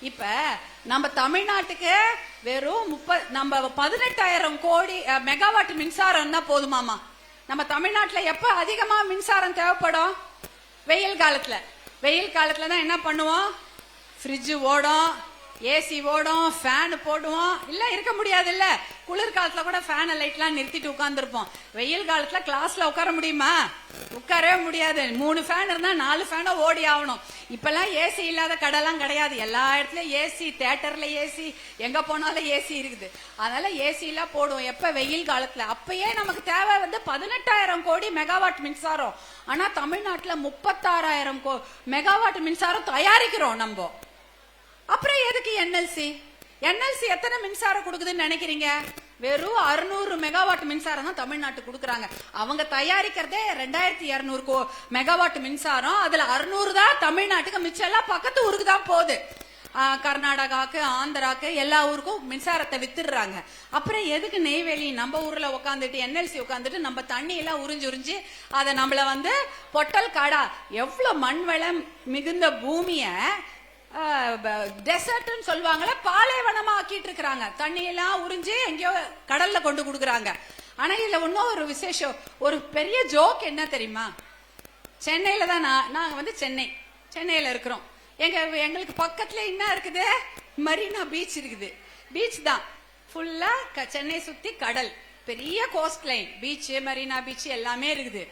இப்ப நம்ம தமிழ்நாட்டுக்கு வெறும் முப்பது நம்ம பதினெட்டாயிரம் கோடி மெகாவாட் மின்சாரம் தான் போதுமாமா நம்ம தமிழ்நாட்டுல எப்ப அதிகமா மின்சாரம் தேவைப்படும்? வெயில் காலத்துல. வெயில் காலத்துல தான் என்ன பண்ணுவோம்? ஃப்ரிட்ஜ் ஓடும் ஏசி ஓடும் ஃபேன் போடுவோம். இல்ல இருக்க முடியாது இல்ல குளிர் காலத்துல கூட ஃபேன் லைட்லாம் நிறுத்திட்டு உட்கார்ந்துருப்போம். வெயில் காலத்துல கிளாஸ்ல உட்கார முடியுமா? உட்காரவே முடியாது. மூணு ஃபேன் இருந்தா நாலு ஃபேனை ஓடி ஆகணும். இப்பெல்லாம் ஏசி இல்லாத கடைலாம் கிடையாது. எல்லா இடத்துலயும் ஏசி தேட்டர்ல ஏசி எங்க போனாலும் ஏசி இருக்குது. அதனால ஏசி எல்லாம் போடுவோம். எப்ப வெயில் காலத்துல? அப்பயே நமக்கு தேவை வந்து பதினெட்டாயிரம் கோடி மெகாவாட் மின்சாரம். ஆனா தமிழ்நாட்டுல முப்பத்தாறாயிரம் கோ மெகாவாட் மின்சாரம் தயாரிக்கிறோம் நம்ம. அப்புறம் எதுக்கு என்எல்சி என்எல்சி எத்தனை மின்சாரம் கொடுக்குதுன்னு நினைக்கிறீங்க? வெறும் அறுநூறு மெகாவாட் மின்சாரம் தான் தமிழ்நாட்டுக்கு கொடுக்குறாங்க. அவங்க தயாரிக்கிறதே ரெண்டாயிரத்தி இருநூறு கோ மெகாவாட் மின்சாரம். அதுல அறுநூறு தான் தமிழ்நாட்டுக்கு. மிச்சம் எல்லாம் பக்கத்து ஊருக்கு தான் போகுது. கர்நாடகாக்கு ஆந்திராக்கு எல்லா ஊருக்கும் மின்சாரத்தை வித்துடுறாங்க. அப்புறம் எதுக்கு நெய்வேலி? நம்ம ஊர்ல உட்காந்துட்டு என்எல்சி உட்காந்துட்டு நம்ம தண்ணி எல்லாம் உறிஞ்சு உறிஞ்சு அதை நம்மள வந்து பொட்டல் காடா எவ்வளவு மண் வளம் மிகுந்த பூமியை டெசர்ட்னு சொல்லுவாங்கல்ல பாலைவனமா ஆக்கிட்டு இருக்கிறாங்க தண்ணி எல்லாம் உறிஞ்சு எங்கேயோ கடல்ல கொண்டு கொடுக்குறாங்க. ஆனா இதுல இன்னும் ஒரு விசேஷம். ஒரு பெரிய ஜோக் என்ன தெரியுமா? சென்னையில தான் நான் நாங்க வந்து சென்னை. சென்னையில இருக்கிறோம். எங்க எங்களுக்கு பக்கத்துல என்ன இருக்குது? மரீனா பீச் இருக்குது. பீச் தான். ஃபுல்லா சென்னை சுத்தி கடல். பெரிய coastline beach Marina beach எல்லாமே இருக்குது.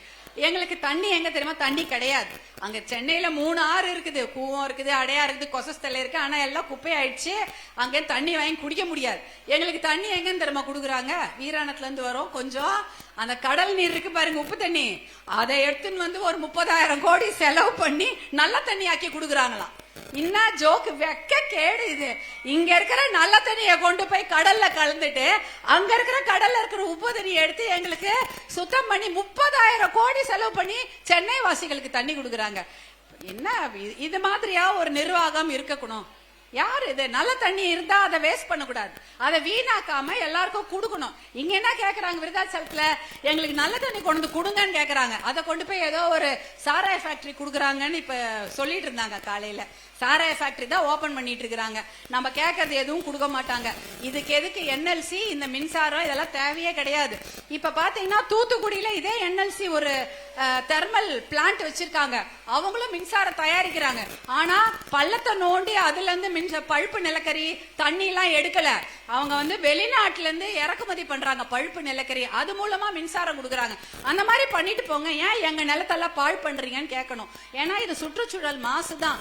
எங்களுக்கு தண்ணி எங்க தெரியுமா? தண்ணி கிடையாது. அங்க சென்னையில மூணு ஆறு இருக்குது. கூவம் இருக்குது அடையா இருக்குது கொசஸ்தலை இருக்கு ஆனா எல்லாம் குப்பை ஆயிடுச்சு அங்க தண்ணி வாங்கி குடிக்க முடியாது. எங்களுக்கு தண்ணி எங்கன்னு தெரியுமா குடுக்குறாங்க? வீராணத்துல இருந்து வரும். கொஞ்சம் அந்த கடல் நீர் இருக்கு பாருங்க உப்பு தண்ணி. அதை எடுத்துன்னு வந்து ஒரு முப்பதாயிரம் கோடி செலவு பண்ணி நல்ல தண்ணி ஆக்கி குடுக்குறாங்களாம். என்ன ஜோக்கு வெக்க கேடு இது. இங்க இருக்கிற நல்ல தண்ணியை கொண்டு போய் கடல்ல கலந்துட்டு அங்க இருக்கிற கடல்ல இருக்கிற உப்பு தண்ணியை எடுத்து எங்களுக்கு சுத்தம் பண்ணி முப்பதாயிரம் கோடி செலவு பண்ணி சென்னை வாசிகளுக்கு தண்ணி கொடுக்குறாங்க. என்ன இது- இது மாதிரியா ஒரு நிர்வாகம் இருக்கணும்? யார் இது? நல்ல தண்ணி இருந்தா அதை வேஸ்ட் பண்ணக்கூடாது. அதை வீணாக்காம எல்லாருக்கும் கொடுக்கணும். இங்க என்ன கேக்குறாங்க விருதாச்சலத்துல? எங்களுக்கு நல்ல தண்ணி கொண்டு வந்து கொடுங்கன்னு கேக்குறாங்க. அதை கொண்டு போய் ஏதோ ஒரு சாராய ஃபேக்டரி கொடுக்குறாங்கன்னு இப்ப சொல்லிட்டு இருந்தாங்க காலையில. சாராய ஃபேக்டரி தான் ஓபன் பண்ணிட்டு இருக்கிறாங்க. நம்ம கேட்கறது எதுவும் கொடுக்க மாட்டாங்க. இதுக்கு எதுக்கு என்எல்சி இந்த மின்சாரம் இதெல்லாம் தேவையே கிடையாது. இப்ப பாத்தீங்கன்னா தூத்துக்குடியில இதே என்எல்சி ஒரு தெர்மல் பிளான்ட் வச்சிருக்காங்க. அவங்களும் மின்சாரம் தயாரிக்கிறாங்க. ஆனா பள்ளத்தை நோண்டி அதுல இருந்து மின்ச பழுப்பு நிலக்கரி தண்ணி எல்லாம் எடுக்கல. அவங்க வந்து வெளிநாட்டுல இருந்து இறக்குமதி பண்றாங்க பழுப்பு நிலக்கரி. அது மூலமா மின்சாரம் கொடுக்குறாங்க. அந்த மாதிரி பண்ணிட்டு போங்க. ஏன் எங்க நிலத்தெல்லாம் பாழ் பண்றீங்கன்னு கேட்கணும். ஏன்னா இது சுற்றுச்சூழல் மாசு தான்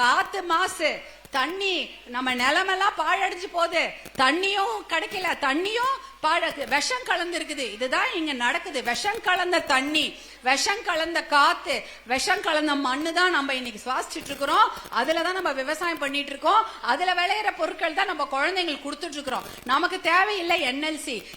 காத்து மாசு. தண்ணி நம்ம நிலமெல்லாம் பாழடைஞ்சு போகுது. தண்ணியும் கிடைக்கல. தண்ணியும் பாழ விஷம் கலந்து இருக்குது இதுதான் இங்க நடக்குது. விஷம் கலந்த தண்ணி விஷம் கலந்த காத்து விஷம் கலந்த மண்ணு தான் நம்ம இன்னைக்கு சுவாசிச்சுட்டு இருக்கிறோம். அதுல தான் நம்ம விவசாயம் பண்ணிட்டு இருக்கோம். அதுல விளையிற பொருட்கள் தான் நம்ம குழந்தைங்களுக்கு கொடுத்துட்டு இருக்கிறோம். நமக்கு தேவையில்லை என்எல்சி.